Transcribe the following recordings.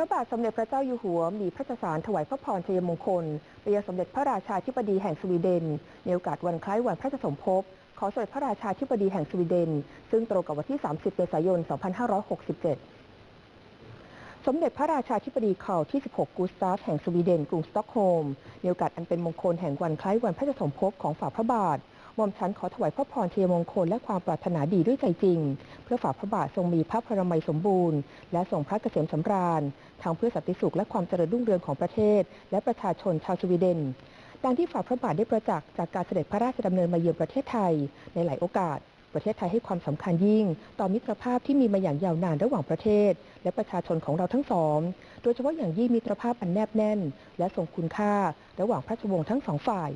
ระบาทสมเด็จพระเจ้าอยู่หัวมีพระราชสารถวายพระพรชัยมงคลไปยังสมเด็จพระราชาธิบดีแห่งสวีเดนในโอกาสวันคล้ายวันพระราชสมภพขอสมเด็จพระราชาธิบดีแห่งสวีเดน ซึ่งตรงกับวันที่ 30 เมษายน 2567 สมเด็จพระราชาธิบดีคาร์ลที่ 16 กูสตาฟแห่งสวีเดน กรุงสต็อกโฮล์มในโอกาสอันเป็นมงคลแห่งวันคล้ายวันพระราชสมภพของฝ่าพระบาท ม่อมฉันขอถวายพระพรเทียมงคลและความปรารถนาดีด้วยใจจริง เพื่อฝ่าพระบาททรงมีพระพรมัยสมบูรณ์ และทรงพระเกษมสำราญทั้งเพื่อสันติสุขและความเจริญรุ่งเรืองของประเทศ และประชาชนชาวสวีเดนดังที่ฝ่าพระบาทได้ประจักษ์จากการเสด็จพระราชดำเนินมาเยือนประเทศไทย ในหลายโอกาส ประเทศไทยให้ความสำคัญยิ่ง ต่อมิตรภาพที่มีมาอย่างยาวนานระหว่างประเทศ และประชาชนของเราทั้งสอง โดยเฉพาะอย่างยิ่งมิตรภาพอันแนบแน่น และทรงคุณค่า ระหว่างพระชวงศ์ทั้งสองฝ่าย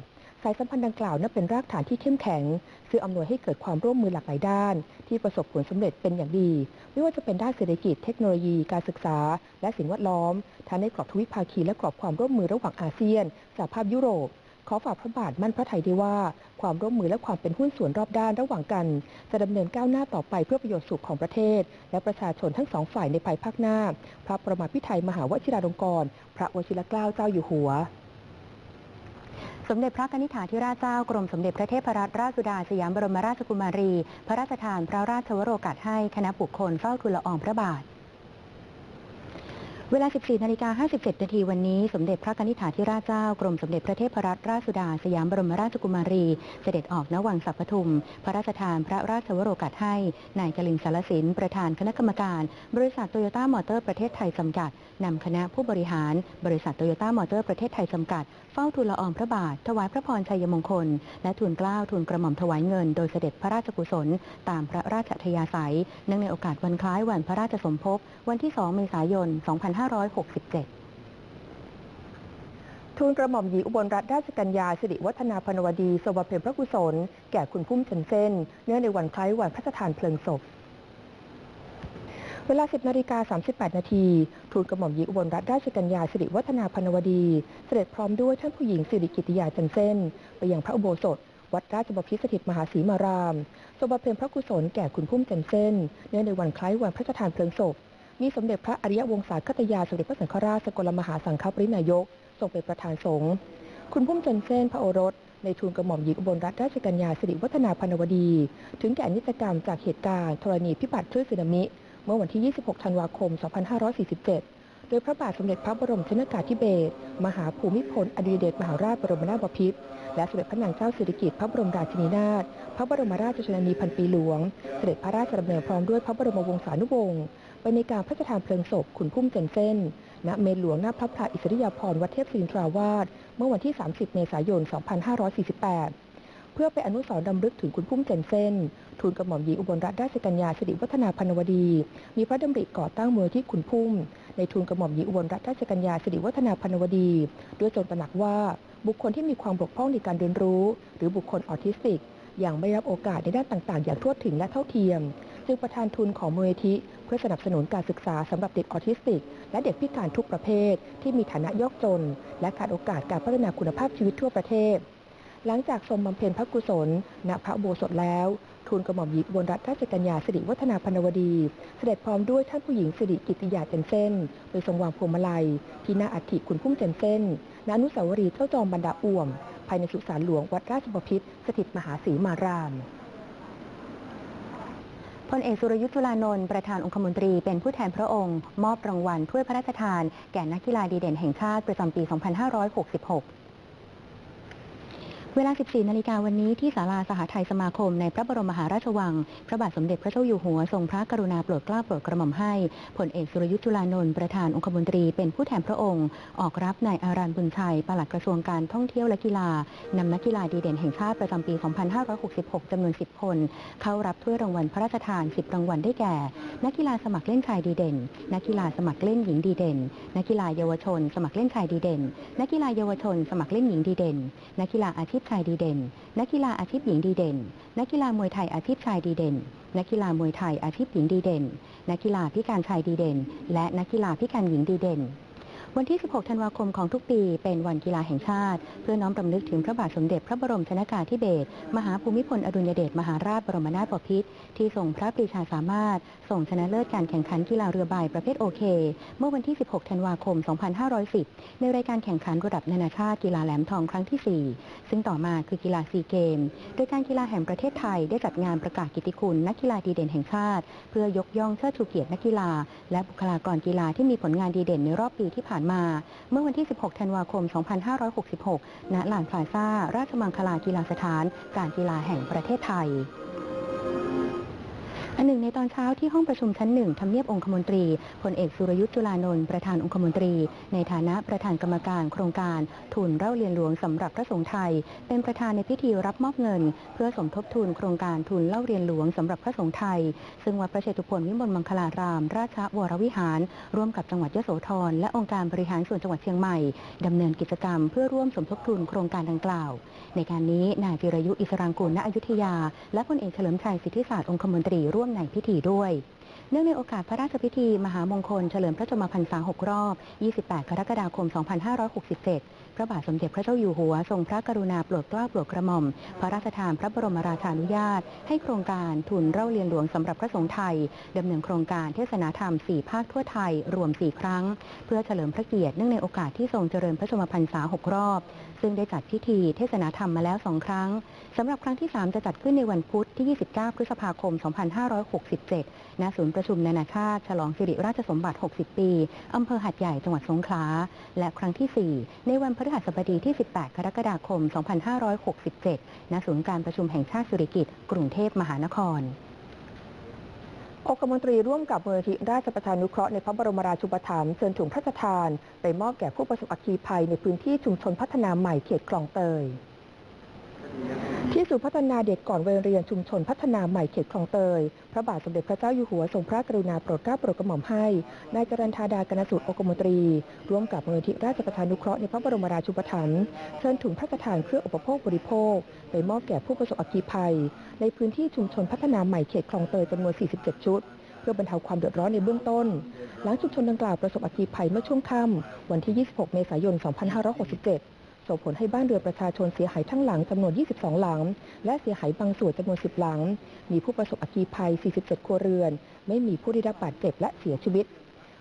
สายสัมพันธ์ดังกล่าวนั้นเป็นรากฐานที่เข้มแข็ง ซึ่งอำนวยให้เกิดความร่วมมือหลากหลายด้าน ที่ประสบผลสำเร็จเป็นอย่างดี ไม่ว่าจะเป็นด้านเศรษฐกิจเทคโนโลยี การศึกษา และสิ่งแวดล้อมทั้งในกรอบทวิภาคีและกรอบความร่วมมือระหว่างอาเซียนสหภาพยุโรปขอฝากพระบาทมั่นพระทัยได้ว่า ความร่วมมือและความเป็นหุ้นส่วนรอบด้านระหว่างกัน จะดำเนินก้าวหน้าต่อไปเพื่อประโยชน์สุขของประเทศ และประชาชนทั้งสองฝ่ายในภายภาคหน้า พระประมาพิไทยมหาวชิราลงกรณ์พระวชิรเกล้าเจ้าอยู่หัว สมเด็จพระนิษฐาธิราชเจ้ากรมสมเด็จพระเทพรัตนราชสุดาสยามบรมราชกุมารี พระราชทานพระราชวโรกาสให้คณะบุคคลเฝ้าทูลละอองพระบาท เวลา 14 นาฬิกา 57 นาทีวันนี้ สมเด็จพระนิษฐาธิราชเจ้ากรมสมเด็จพระเทพรัตนราชสุดา สยามบรมราชกุมารี เสด็จออกณวังสัพพทุม พระราชทานพระราชวโรกาสให้ นายกลินสารสิน ประธานคณะกรรมการ บริษัทโตโยต้ามอเตอร์ประเทศไทยจำกัด นำคณะผู้บริหาร บริษัทโตโยต้ามอเตอร์ประเทศไทยจำกัด เฝ้าทูลละอองพระบาท ถวายพระพรชัยมงคล และทูลเกล้าทูลกระหม่อมถวายเงิน โดยเสด็จพระราชกุศล ตามพระราชอัธยาศัยเนื่องในโอกาสวันคล้ายวันพระราชสมภพ วันที่ 2 เมษายน 255 2567ทูลกระหม่อมหญิงอุบลรัตนราชกัญญาสิริวัฒนาพนวดีทรงบำเพ็ญพระกุศล แก่คุณพุ่มจันเส้น เนื่องในวันคล้ายวันพระราชทานเพลิงศพ เวลา 10นาฬิกา38 นาทีทูลกระหม่อมหญิงอุบลรัตนราชกัญญาสิริวัฒนาพนวดี เสด็จพร้อมด้วยท่านผู้หญิงสิริกิติยาจันเส้น ไปยังพระอุโบสถ วัดราชบพิตรสถิตมหาศรีมารามทรงบำเพ็ญพระกุศลแก่คุณพุ่มจันเส้น เนื่องในวันคล้ายวันพระราชทานเพลิงศพ มีสมเด็จพระอริยวงศาคตยาสมเด็จพระสังฆราชสกลมหาสังฆปรินายกทรงเป็นประธานสงฆ์คุณพุ่มจันเส้นพระโอรส ในทูลกระหม่อมหญิงอุบลรัตนราชกัญญาสิริวัฒนาพนวดี ถึงแก่อนิจกรรมจากเหตุการณ์ธรณีพิบัติคลื่นสึนามิ เมื่อวันที่ 26 ธันวาคม 2547 โดยพระบาทสมเด็จพระบรมชนกาธิเบศรมหาภูมิพลอดุลยเดชมหาราชบรมนาถบพิตรและสมเด็จพระนางเจ้าสิริกิติ์พระบรมราชินีนาถพระบรมราชชนนีพันปีหลวง เสด็จพระราชดำเนินพร้อมด้วยพระบรมวงศานุวงศ์ ไปในการพระราชทานเพลิงศพขุนพุ่มเจนเส้น ณ เมนหลวงหน้าพระพลาอิสริยาภรณ์วัดเทพศิรินทราวาสเมื่อวันที่ 30 เมษายน 2548 เพื่อไปอนุสรณ์ดำลึกถึงคุณพุ่มเจนเส้น ทูลกระหม่อมหญิงอุบลรัตนราชกัญญาสิริวัฒนาพนวดี มีพระดำริก่อตั้งมูลที่ขุนพุ่ม ในทูลกระหม่อมหญิงอุบลรัตนราชกัญญาสิริวัฒนาพนวดี ด้วยจนตระหนักว่าบุคคลที่มีความบกพร่องในการเรียนรู้ หรือบุคคลออทิสติก ย่างไม่รับโอกาสในด้านต่างๆ อย่างทั่วถึงและเท่าเทียม จึงประทานทุนของมูลนิธิ เพื่อสนับสนุนการศึกษาสำหรับเด็กออทิสติก และเด็กพิการทุกประเภท ที่มีฐานะยากจน และขาดโอกาสการพัฒนาคุณภาพชีวิตทั่วประเทศ หลังจากทรงบำเพ็ญพระกุศลณพระโบสถแล้วทูลกระหม่อมหญิงอุบลรัตนราชกัญญาสิริวัฒนาพนวดี เสด็จพร้อมด้วยท่านผู้หญิงสิริกิติยาเจนเส้นไปทรงวางพวงมาลัยที่หน้าอัฐิคุณพุ่มเจนเส้นณอนุสาวรีย์เจ้าจอมบรรดาอ่วม ภายในสุสานหลวงวัดราชบพิตรสถิตมหาศรีมารามพลเอกสุรยุทธ์จุลานนท์ประธานองคมนตรีเป็นผู้แทนพระองค์ มอบรางวัลถ้วยพระราชทาน แก่นักกีฬาดีเด่นแห่งชาติประจำปี 2566 เวลา 14 นาฬิกาวันนี้ที่ศาลาสหไทยสมาคมในพระบรมมหาราชวัง พระบาทสมเด็จพระเจ้าอยู่หัวทรงพระกรุณาโปรดเกล้าโปรดกระหม่อมให้พลเอกสุรยุทธ์จุลานนท์ประธานองคมนตรีเป็นผู้แทนพระองค์ ออกรับนายอารันบุญชัยปลัดกระทรวงการท่องเที่ยวและกีฬานำนักกีฬาดีเด่นแห่งชาติประจำปี 2566 จำนวน 10 คน เข้ารับถ้วยรางวัลพระราชทาน 10 รางวัลได้แก่ นักกีฬาสมัครเล่นชายดีเด่น นักกีฬาสมัครเล่นหญิงดีเด่น นักกีฬาเยาวชน สมัครเล่นชายดีเด่น นักกีฬาเยาวชน สมัครเล่นหญิงดีเด่น นักกีฬาอาชีพชายดีเด่น นักกีฬาอาชีพหญิงดีเด่น นักกีฬามวยไทยอาชีพชายดีเด่น นักกีฬามวยไทยอาชีพหญิงดีเด่น นักกีฬาพิการชายดีเด่น และนักกีฬาพิการหญิงดีเด่น วันที่ 16 ธันวาคมของทุกปีเป็นวันกีฬาแห่งชาติ เพื่อน้อมรำลึกถึงพระบาทสมเด็จพระบรมชนากาธิเบศรมหาภูมิพลอดุลยเดชมหาราชบรมนาถบพิตรที่ทรงพระปรีชาสามารถส่งชนะเลิศการแข่งขันกีฬาเรือใบประเภทโอเค เมื่อวันที่ 16 ธันวาคม 2510 ในรายการแข่งขันระดับนานาชาติกีฬาแหลมทองครั้งที่ 4 ซึ่งต่อมาคือกีฬาซีเกม โดยการกีฬาแห่งประเทศไทยได้จัดงานประกาศกิตติคุณนักกีฬาดีเด่นแห่งชาติ เพื่อยกย่องเชิดชูเกียรตินักกีฬา และบุคลากรกีฬาที่มีผลงานดีเด่นในรอบปีที่ผ่านานมา เมื่อวันที่ 16 ธันวาคม 2566 ณ ลานพลาซ่า ราชมังคลากีฬาสถาน การกีฬาแห่งประเทศไทย หนึ่งในตอนเช้าที่ห้องประชุมชั้นหนึ่งทำเนียบองคมนตรีพลเอกสุรยุทธ์จุลานนท์ประธานองคมนตรี ในฐานะประธานกรรมการโครงการทุนเล่าเรียนหลวงสำหรับพระสงฆ์ไทย เป็นประธานในพิธีรับมอบเงิน เพื่อสมทบทุนโครงการทุนเล่าเรียนหลวงสำหรับพระสงฆ์ไทย ซึ่งวัดพระเชตุพนวิมลมังคลาราม ราชวรวิหาร ร่วมกับจังหวัดยโสธรและองค์การบริหารส่วนจังหวัดเชียงใหม่ดำเนินกิจกรรม เพื่อร่วมสมทบทุนโครงการดังกล่าว ในการนี้นายจิรยุอิสรางกูลณอยุธยา และพลเอกเฉลิมชัยสิทธิศาสตร์องคมนตรีร่วมในพิธีด้วย นื่องในโอกาสพระราชพิธีมหามงคลเฉลิมพระชนมพรรษา 6 รอบ 28 กรกฎาคม 2567 พระบาทสมเด็จพระเจ้าอยู่หัว ทรงพระกรุณาโปรดเกล้าโปรดกระหม่อม พระราชทานพระบรมราชานุญาต ให้โครงการทุนเล่าเรียนหลวงสำหรับพระสงฆ์ไทยดำเนินโครงการเทศนาธรรม 4 ภาคทั่วไทย รวม 4 ครั้ง เพื่อเฉลิมพระเกียรติเนื่องในโอกาสที่ทรงเจริญพระชนมพรรษา 6 รอบ ซึ่งได้จัดพิธีเทศนาธรรมมาแล้ว2ครั้งสำหรับครั้งที่ 3 จะจัดขึ้นในวันพุธที่ 29 พฤษภาคม 2567 ณ ศูนย์ประชุมนานาชาติ ฉลองสิริราชสมบัติ 60 ปี อำเภอหัดใหญ่ จังหวัดสงขลา และครั้งที่ 4 ในวันพฤหัสบดีที่ 18 กรกฎาคม 2567 ณ ศูนย์การประชุมแห่งชาติสุริกิตกรุงเทพมหานครองคมนตรีร่วมกับมูลนิธิราชประชานุเคราะห์ในพระบรมราชูปถัมภ์เชิญถุงพระราชทาน ไปมอบแก่ผู้ประสบอัคคีภัยในพื้นที่ชุมชนพัฒนาใหม่เขตคลองเตย ที่ศูนย์พัฒนาเด็กก่อนวัยเรียนชุมชนพัฒนาใหม่เขตคลองเตย พระบาทสมเด็จพระเจ้าอยู่หัวทรงพระกรุณาโปรดเกล้าโปรดกระหม่อมให้ นายจรัญธาดากนสูตรองคมนตรี ร่วมกับมูลนิธิราชประชานุเคราะห์ในพระบรมราชูปถัมภ์เชิญถุงพระราชทานเครื่องอุปโภคบริโภค ไปมอบแก่ผู้ประสบอัคคีภัย ในพื้นที่ชุมชนพัฒนาใหม่เขตคลองเตยจำนวน 47 ชุดเพื่อบรรเทาความเดือดร้อนในเบื้องต้น หลังชุมชนดังกล่าวประสบอัคคีภัยเมื่อช่วงค่ำวันที่ 26 เมษายน 2567 ส่งผลให้บ้านเรือประชาชนเสียหายทั้งหลังจำนวน 22 หลัง และเสียหายบางส่วนจำนวน 10 หลัง มีผู้ประสบอัคคีภัย 47 ครัวเรือน ไม่มีผู้ได้รับบาดเจ็บและเสียชีวิต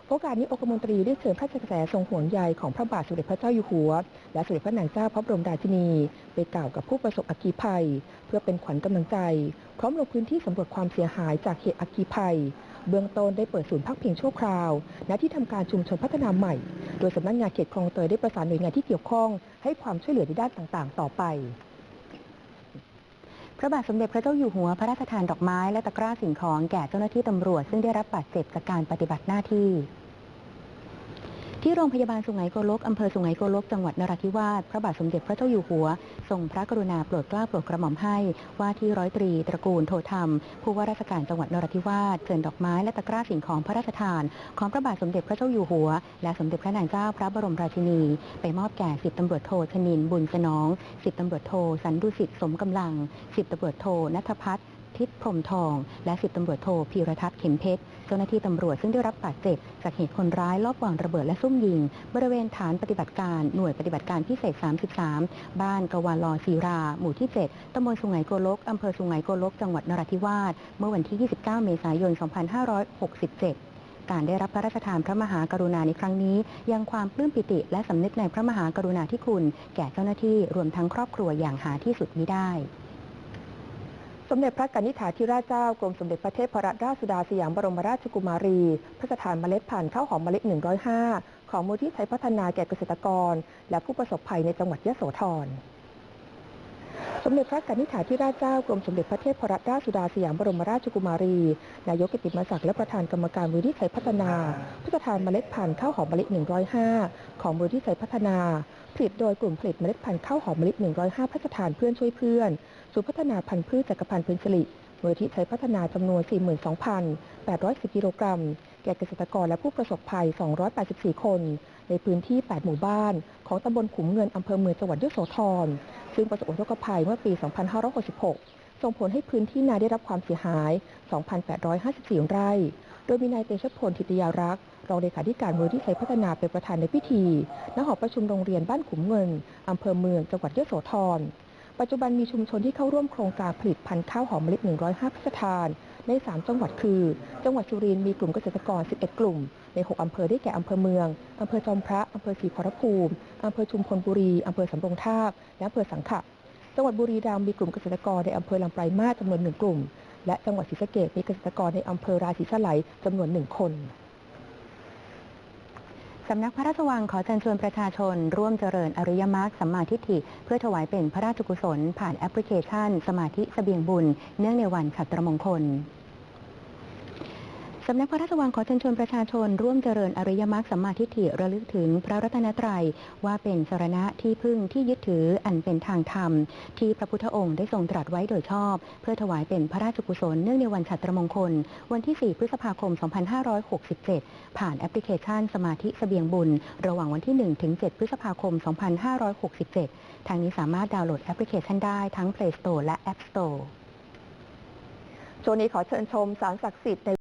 โอกาสนี้องคมนตรีได้เชิญพระกระแสทรงห่วงใยของพระบาทสมเด็จพระเจ้าอยู่หัว และสมเด็จพระนางเจ้าพระบรมราชินี ไปกล่าวกับผู้ประสบอัคคีภัย เพื่อเป็นขวัญกำลังใจ พร้อมลงพื้นที่สำรวจความเสียหายจากเหตุอัคคีภัย เบื้องต้นได้เปิดศูนย์พักพิงชั่วคราว ณ ที่ทำการชุมชนพัฒนาใหม่ โดยสำนักงานเขตคลองเตยได้ประสานหน่วยงานที่เกี่ยวข้อง ให้ความช่วยเหลือในด้านต่างๆ ต่อไปพระบาทสมเด็จพระเจ้าอยู่หัวพระราชทานดอกไม้และตะกร้าสิ่งของแก่เจ้าหน้าที่ตำรวจซึ่งได้รับบาดเจ็บจากการปฏิบัติหน้าที่ ที่โรงพยาบาลสุไหงโกลกอำเภอสุไหงโกลกจังหวัดนราธิวาสพระบาทสมเด็จพระเจ้าอยู่หัว ทรงพระกรุณาโปรดเกล้าโปรดกระหม่อมให้ ว่าที่ร้อยตรีตระกูลโทธรรม ผู้ว่าราชการจังหวัดนราธิวาสเชิญดอกไม้และตะกร้าสิ่งของพระราชทาน ของพระบาทสมเด็จพระเจ้าอยู่หัว และสมเด็จพระนางเจ้าพระบรมราชินี ไปมอบแก่สิบตำรวจโทชนินบุญสนองสิบตำรวจโทสันดุสิตสมกำลังสิบตำรวจโทนัทพัฒน์ ทิศพรมทอง และสิบตำรวจโทพีรทัศน์เข็มเพชรเจ้าหน้าที่ตำรวจซึ่งได้รับบาดเจ็บจากเหตุคนร้ายลอบวางระเบิดและซุ่มยิง บริเวณฐานปฏิบัติการหน่วยปฏิบัติการพิเศษ 33 บ้านกวาลอศิรา หมู่ที่ 7ตำบลสุไหงโกลกอำเภอสุไหงโกลกจังหวัดนราธิวาสเมื่อวันที่ 29 เมษายน 2567การได้รับพระราชทานพระมหากรุณาในครั้งนี้ ยังความปลื้มปิติและสำนึกในพระมหากรุณาธิคุณ แก่เจ้าหน้าที่รวมทั้งครอบครัวอย่างหาที่สุดมิได้ สมเด็จพระกนิษฐาธิราชเจ้ากรมสมเด็จพระเทพรัตนราชสุดาสยามบรมราชกุมารี พระราชทานเมล็ดพันธุ์ข้าวหอมมล็ด 105 ของมูลที่ใช้พัฒนาแก่เกษตรกร และผู้ประสบภัยในจังหวัดยะโสธร สมเด็จพระกนิษฐาธิราชเจ้ากรมสมเด็จพระเทพรัตนราชสุดาสยามบรมราชกุมารี นายกกิติมศักดิ์และประธานกรรมการมูลที่ใช้พัฒนาพระราชทานเมล็ดพันธุ์ข้าวหอมมะลิ 105 ของมูลที่ใช้พัฒนา ผลิตโดยกลุ่มผลิตเมล็ดพันธุ์ข้าวหอมมะลิ 105พระราชทานเพื่อนช่วยเพื่อนศูนย์พัฒนาพันธุ์พืชจักรพันธ์เพนสิริมูลที่ใช้พัฒนาจำนวน 42,810 กิโลกรัม แก่เกษตรกรและผู้ประสบภัย 284 คน ในพื้นที่ 8 หมู่บ้าน ของตำบลขุมเงิน อำเภอเมืองจังหวัดยโสธร ซึ่งประสบอุทกภัยเมื่อปี 2566 ส่งผลให้พื้นที่นาได้รับความเสียหาย 2,854 ไร่ โดยมีนายเตชพลทิตยารักษ์รองเลขาธิการมูลที่ไทยพัฒนาเป็นประธานในพิธี ณ หอประชุมโรงเรียนบ้านขุมเงิน อำเภอเมือง จังหวัดยโสธร ปัจจุบันมีชุมชนที่เข้าร่วมโครงการผลิตพันธุ์ข้าวหอมมะลิ105 พิสถาน ใน 3 จังหวัดคือ จังหวัดสุรินทร์มีกลุ่มเกษตรกร 11 กลุ่ม ใน 6 อำเภอได้แก่อำเภอเมือง อำเภอจอมพระ อำเภอศรีขอรภูมิ อำเภอชุมพลบุรี อำเภอสำโรงทาบ และอำเภอสังขะ จังหวัดบุรีรัมย์มีกลุ่มเกษตรกรในอำเภอลำปลายมาสจำนวนหนึ่งกลุ่ม และจังหวัดศรีสะเกษมีเกษตรกรในอำเภอราศีสไลยจำนวนหนึ่งคน สำนักพระราชวังขอเชิญชวนประชาชน ร่วมเจริญอริยมรรคสัมมาทิฏฐิ เพื่อถวายเป็นพระราชกุศล ผ่านแอปพลิเคชัน สมาธิเสบียงบุญ เนื่องในวันขัตรมงคล สำนักพระราชวังขอเชิญชวนประชาชน ร่วมเจริญอริยมรรคสัมมาทิฏฐิระลึกถึงพระรัตนตรัยว่าเป็นสรณะที่พึ่งที่ยึดถืออันเป็นทางธรรม ที่พระพุทธองค์ได้ทรงตรัสไว้โดยชอบ เพื่อถวายเป็นพระราชกุศลเนื่องในวันฉัตรมงคล วันที่ 4 พฤษภาคม 2567 ผ่านแอปพลิเคชันสมาธิเสบียงบุญ ระหว่างวันที่1ถึง7พฤษภาคม 2567 ทางนี้สามารถดาวน์โหลดแอปพลิเคชันได้ทั้ง Play Store และ App Store ช่วงนี้ขอเชิญชมสารศักดิ์สิทธิ์ใน